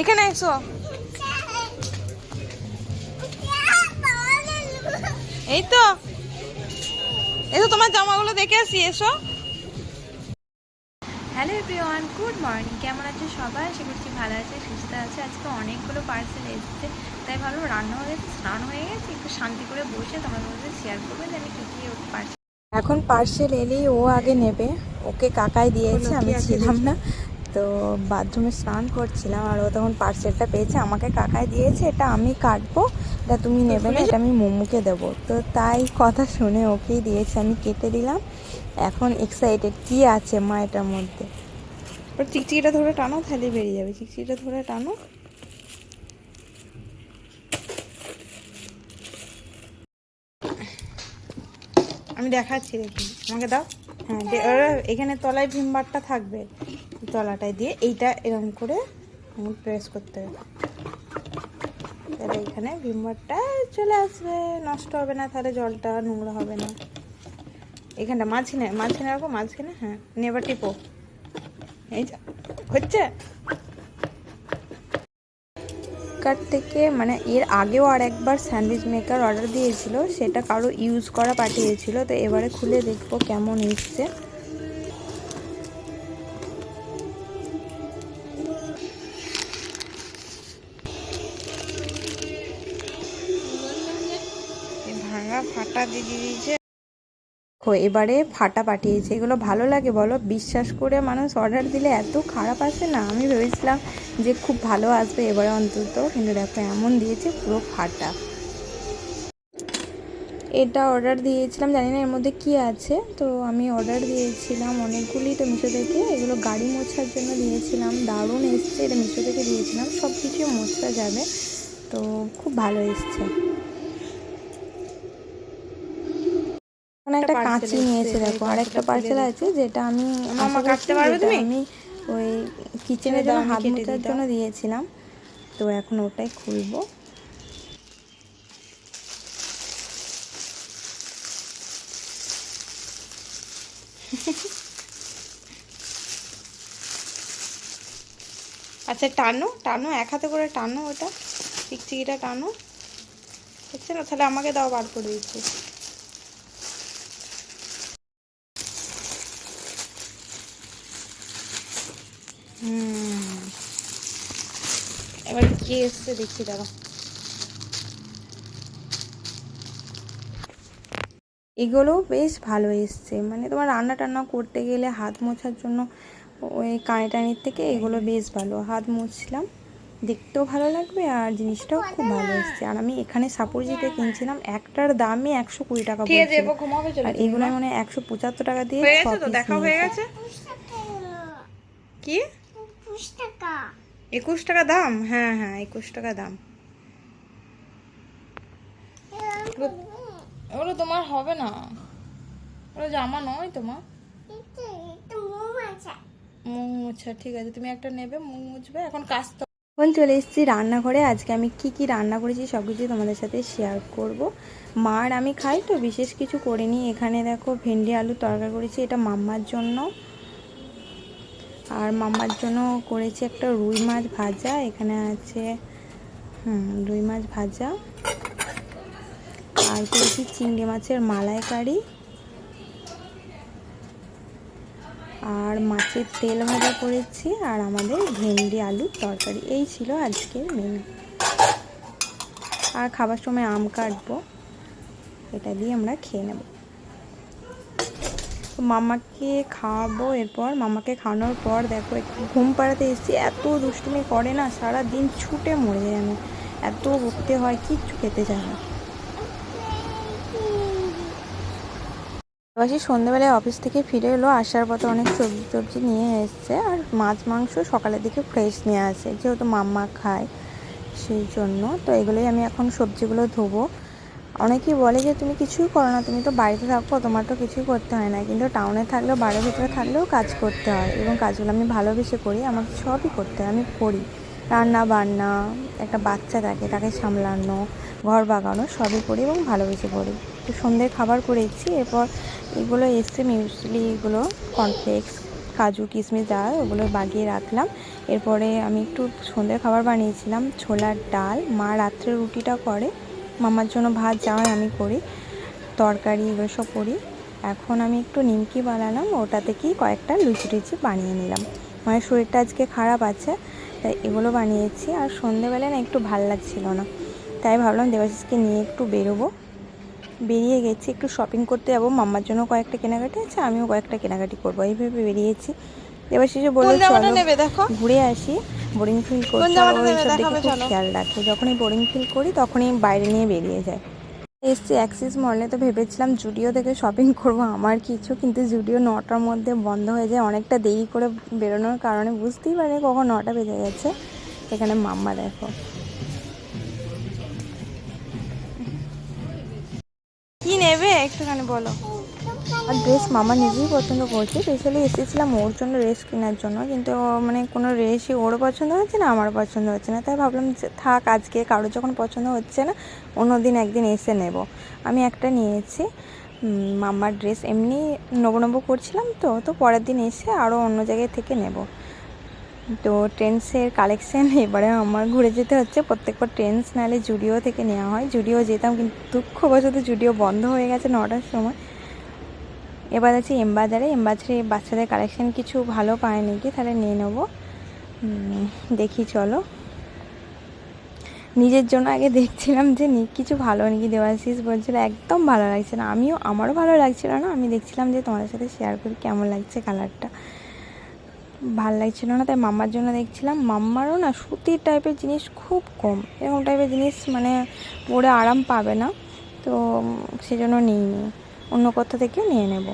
এখানে এসো। এই তো। এসো তোমার জামাগুলো দেখে আসি এসো। Hello everyone good morning. কেমন আছে সবাই? আশা করছি ভালো আছে সুস্থ আছে। আজকে অনেকগুলো পার্সেল এসেছে তাই ভালো রান্না হয়ে গেছে স্নান হয়ে গেছে একটু শান্তি করে বসে তোমাদের মধ্যে শেয়ার করবে যে আমি কী কী পার্সেল এখন পার্সেল এলেই ও আগে নেবে। ওকে কাকাই দিয়েছে আমি ছিলাম না। তো বাথরুমে স্নান করছিলাম আর ও তখন পার্সেলটা পেয়েছে আমাকে কাকায় দিয়েছে এটা আমি কাটবো এটা তুমি নেবে না এটা আমি মোমোকে দেবো। তো তাই কথা শুনে ওকেই দিয়েছে আমি কেটে দিলাম। এখন এক্সাইটেড কি আছে মা এটার মধ্যে? চিকচিকিটা ধরে টানো তাহলে বেরিয়ে যাবে। চিকচিকিটা ধরে টানো। আমি দেখাচ্ছি দেখি। আমাকে দাও। হ্যাঁ এখানে তলায় ভিমবারটা থাকবে। তলাটায় দিয়ে এইটা এরকম করে প্রেস করতে হবে। তাহলে এখানে ভিমবারটা চলে আসবে, নষ্ট হবে না, তাহলে জলটা নোংরা হবে না। এখানটা মাঝখানে মাঝখানে রাখো, মাঝখানে হ্যাঁ নেবার টিপো। এই যা, হচ্ছে? ফ্লিপকার্ট থেকে মানে এর আগেও আর একবার স্যান্ডউইচ মেকার অর্ডার দিয়েছিল, সেটা কারও ইউজ করা পাঠিয়েছিল, তো এবারে খুলে দেখব কেমন এসছে। ফাটা দিয়ে দিয়েছে। এবারে ফাটা পাঠিয়েছে। এগুলো ভালো লাগে বলো। বিশ্বাস করে মানুষ অর্ডার দিলে এত খারাপ আসে না? আমি ভেবেছিলাম যে খুব ভালো আসবে এবারে অন্তত। কিন্তু দেখো, এমন দিয়েছে পুরো ফাটা। এটা অর্ডার দিয়েছিলাম, জানি না এর মধ্যে কি আছে। তো আমি অর্ডার দিয়েছিলাম অনেকগুলি তো মিশো থেকে। এগুলো গাড়ি মোছার জন্য দিয়েছিলাম। দারুণ এসছে। এটা মিশো থেকে দিয়েছিলাম। সব কিছু মোছা যাবে। তো খুব ভালো এসছে। একটা কাঁচি নিয়েছে দেখো। আর একটা পার্সেল আছে যেটা আমি কাটতে পারবে তুমি? আমি ওই কিচেনের জন্য হাত মোছার জন্য দিয়েছিলাম। তো এখন ওটাই খুলবো। আচ্ছা টানো টানো এক হাতে করে টানো ওটা। চিকচিকিটা টানো। হচ্ছে না? তাহলে আমাকে দাও বার করে দিচ্ছি। এবার কি এসছে দেখি দাঁড়া। এগুলো বেশ ভালো এসছে। মানে তোমার রান্না টান্না করতে গেলে হাত মোছার জন্য ওই কানে টানির থেকে এগুলো বেশ ভালো। হাত মুছলাম দেখতেও ভালো লাগবে আর জিনিসটাও খুব ভালো এসছে। আর আমি এখানে সাপুরজিতে কিনছিলাম একটার দামই একশো কুড়ি টাকা। আর এগুলো মানে একশো পঁচাত্তর টাকা দিয়ে ছ piece নিয়েছে। কি? একুশ টাকা। দাম? হ্যাঁ হ্যাঁ একুশ টাকা দাম। ওগুলো তোমার হবে না। ওগুলো জামা নয় তোমার। মুখ মুছা ঠিক আছে। তুমি একটা নেবে মুখ মুছবে। এখন কাজ তো এখন চলে এসেছি রান্নাঘরে। আজকে আমি কি কি রান্না করেছি সব কিছু তোমাদের সাথে শেয়ার করব। মার আমি খাই তো বিশেষ কিছু করিনি। এখানে দেখো ভেন্ডি আলু তরকারি করেছি। এটা মাম্মার জন্য। আর মামার জন্য করেছি একটা রুই মাছ ভাজা, এখানে আছে, হুম, রুই মাছ ভাজা। আর করেছি চিংড়ি মাছের মালাইকারি। আর মাছের তেল ভাজা করেছি, আর আমাদের ভেন্ডি আলুর তরকারি। এই ছিল আজকের মেনু আর খাবার সময় আম কাটবো, এটা দিয়ে আমরা খেয়ে নেব। তো মামাকে খাওয়াবো এরপর, মামাকে খাওয়ানোর পর দেখো একটু ঘুম পাড়াতে এসেছি। এত দুষ্টুমি করে না সারা দিন ছুটে মরে যায় আমি। এত বকতে হয়, কিচ্ছু খেতে চায় না। পাশাপাশি সন্ধ্যেবেলায় অফিস থেকে ফিরে এলো, আসার পথে অনেক সবজি টবজি নিয়ে এসছে আর মাছ, মাংস সকালের দিকে ফ্রেশ নিয়ে আসে, যেহেতু মাম্মা খায় সেই জন্য। তো এগুলোই আমি এখন সবজিগুলো ধোবো। অনেকেই বলে যে, তুমি কিছুই করো না, তুমি তো বাড়িতে থাকো, তোমার তো কিছুই করতে হয় না। কিন্তু টাউনে থাকলেও, বাড়ির ভিতরে থাকলেও কাজ করতে হয় এবং কাজগুলো আমি ভালোবেসে করি, আমাকে সবই করতে হয়, আমি করি। রান্না বান্না, একটা বাচ্চা থাকে, তাকে সামলানো, ঘর বাগানো, সবই করি এবং ভালোবেসে করি। তো সন্ধ্যের খাবার করেছি এরপর এগুলো এসছে মিউসলি, এগুলো কর্নফ্লেক্স কাজু, কিশমিশ দেওয়া ওগুলো বাগিয়ে রাখলাম। এরপরে আমি একটু সন্ধ্যের খাবার বানিয়েছিলাম, ছোলার ডাল। মা রাত্রে রুটিটা করে মামার জন্য ভাত যাওয়াই আমি করি তরকারি এগুলো সব করি। এখন আমি একটু নিমকি বানালাম ওটা থেকেই কয়েকটা লুচি টুচি বানিয়ে নিলাম। মায়ের শরীরটা আজকে খারাপ আছে তাই এগুলো বানিয়েছি আর সন্ধেবেলায় না একটু ভালো লাগছিল না। তাই ভাবলাম দেবাশিসকে নিয়ে একটু বেরোবো। বেরিয়ে গেছি একটু শপিং করতে যাব। মাম্মার জন্য কয়েকটা কেনাকাটি আছে আমিও কয়েকটা কেনাকাটি করব। এইভাবে বেরিয়েছি। দেবাশিসে বলল চলো দেখো? ঘুরে আসি। বোরিং ফিল করছে? এইসব দিকে খুব খেয়াল রাখে। যখনই বোরিং ফিল করি তখনই বাইরে নিয়ে বেরিয়ে যায়। এসছি অ্যাক্সিস মলে তো ভেবেছিলাম জুডিও থেকে শপিং করব আমার কিছু কিন্তু জুডিও নটার মধ্যে বন্ধ হয়ে যায়। অনেকটা দেরি করে বেরোনোর কারণে বুঝতেই পারে কখন নটা বেজে গেছে। এখানে মাম্মা দেখো। কি নেবে? একটুখানি বলো। আর ড্রেস মামা নিজেই পছন্দ করছে। স্পেশালি এসেছিলাম ওর জন্য ড্রেস কেনার জন্য। কিন্তু মানে কোনো ড্রেসই ওরও পছন্দ হচ্ছে না আমারও পছন্দ হচ্ছে না। তাই ভাবলাম থাক, আজকে কারোর যখন পছন্দ হচ্ছে না অন্য দিন একদিন এসে নেব। আমি একটা নিয়েছি মামার ড্রেস এমনি নবো নবো করছিলাম তো তো পরের দিন এসে আরও অন্য জায়গায় থেকে নেব। তো ট্রেন্ডসের কালেকশন এবারে আমার ঘুরে যেতে হচ্ছে। প্রত্যেকবার ট্রেন্ডস নাহলে জুডিও থেকে নেওয়া হয়। জুডিও যেতাম, কিন্তু দুঃখবশত জুডিও বন্ধ হয়ে গেছে নটার সময়। এবার আছে এমবাজারে। এমবাজারে বাচ্চাদের কালেকশন কিছু ভালো পায় নাকি তাহলে নিয়ে নেব। দেখি, চলো। নিজের জন্য আগে দেখছিলাম যে নি কিছু ভালো নাকি দেওয়াশিস বলছিল, একদম ভালো লাগছে না। আমিও, আমারও ভালো লাগছিল না। আমি দেখছিলাম যে তোমাদের সাথে শেয়ার করি কেমন লাগছে কালারটা ভালো লাগছিল না, তাই মাম্মার জন্য দেখছিলাম। মাম্মারও না সুতির টাইপের জিনিস খুব কম। এরকম টাইপের জিনিস মানে পরে আরাম পাবে না। তো সেজন্য নিইনি। অন্য কোথা থেকে নিয়ে নেব।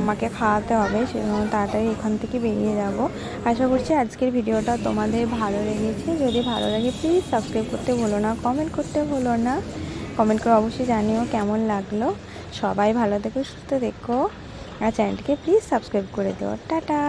আমাকে খাওয়াতে হবে সেজন্য তাড়াতাড়ি এখান থেকে বেরিয়ে যাব। আশা করছি আজকের ভিডিওটা তোমাদের ভালো লেগেছে। যদি ভালো লাগে প্লিজ সাবস্ক্রাইব করতে ভুলো না কমেন্ট করতে ভুলো না। কমেন্ট করে অবশ্যই জানিও কেমন লাগল। সবাই ভালো থেকো, সুস্থ দেখো আর চ্যানেলটিকে প্লিজ সাবস্ক্রাইব করে দিও। টাটা!